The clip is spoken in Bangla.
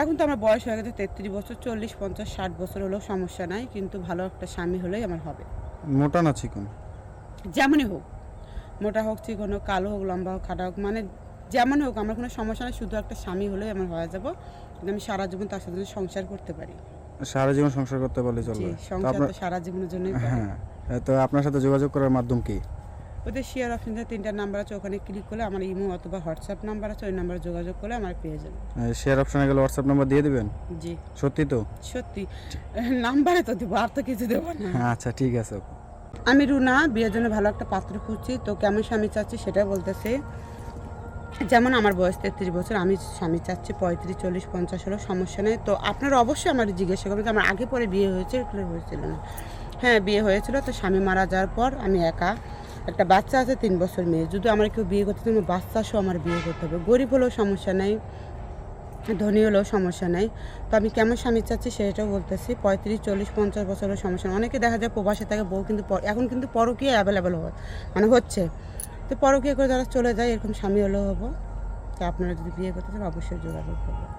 এখন তো আমার বয়স হয়ে গেছে তেত্রিশ বছর চল্লিশ পঞ্চাশ ষাট বছর হলেও সমস্যা নাই কিন্তু ভালো একটা স্বামী হলেই আমার হবে। মোটা না চিকন? যেমনই হোক মোটা হোক চিকন হোক কালো হোক লম্বা হোক খাটা হোক মানে যেমন হোক আমার কোনো সমস্যা নেই শুধু একটা স্বামী হলেই আমার হয়ে যাব কিন্তু আমি সারা জীবন তার সাথে সংসার করতে পারি। সারা জীবন সংসার করতে পারলে চলবে। সংসার তো সারা জীবনের জন্যই হ্যাঁ তো আপনার সাথে যোগাযোগ করার মাধ্যম কি? ওদের শেয়ার অপশন থেকে তিনটা নাম্বার আছে ওখানে ক্লিক করলে আমার ইমো অথবা হোয়াটসঅ্যাপ নাম্বার আছে ওই নাম্বারে যোগাযোগ করলে আমার পেয়ে যাবে। শেয়ার অপশনে গেলে হোয়াটসঅ্যাপ নাম্বার দিয়ে দিবেন? জি। সত্যি তো? সত্যি। নাম্বারে তো দেবো আর তো কিছু দেবো না। আচ্ছা ঠিক আছে। আমি রুনা বিয়ের জন্য ভালো একটা পাত্র খুঁজছি তো কেমন স্বামী চাচ্ছি সেটা বলতেছে। যেমন আমার বয়স তেত্রিশ বছর আমি স্বামী চাচ্ছি পঁয়ত্রিশ চল্লিশ পঞ্চাশ হলো সমস্যা নেই। তো আপনারা অবশ্যই আমার জিজ্ঞাসা করবেন যে আমার আগে পরে বিয়ে হয়েছে হয়েছিল না। হ্যাঁ বিয়ে হয়েছিল তো স্বামী মারা যাওয়ার পর আমি একা। একটা বাচ্চা আছে তিন বছর মেয়ে। যদি আমার কেউ বিয়ে করতে চায়, বাচ্চা সহ আমার বিয়ে করতে হবে। গরিব হলেও সমস্যা নেই ধনী হলেও সমস্যা নেই। তো আমি কেমন স্বামী চাচ্ছি সেটাও বলতেছি। পঁয়ত্রিশ চল্লিশ পঞ্চাশ বছরের সমস্যা। অনেকে দেখা যায় প্রবাসে থাকে বউ কিন্তু এখন কিন্তু পরকীয়া অ্যাভেলেবেল হয়। মানে হচ্ছে। তো পরকীয়া করে যারা চলে যায় এরকম স্বামী হলেও হব। তো আপনারা যদি বিয়ে করতে চান অবশ্যই যোগাযোগ করবেন।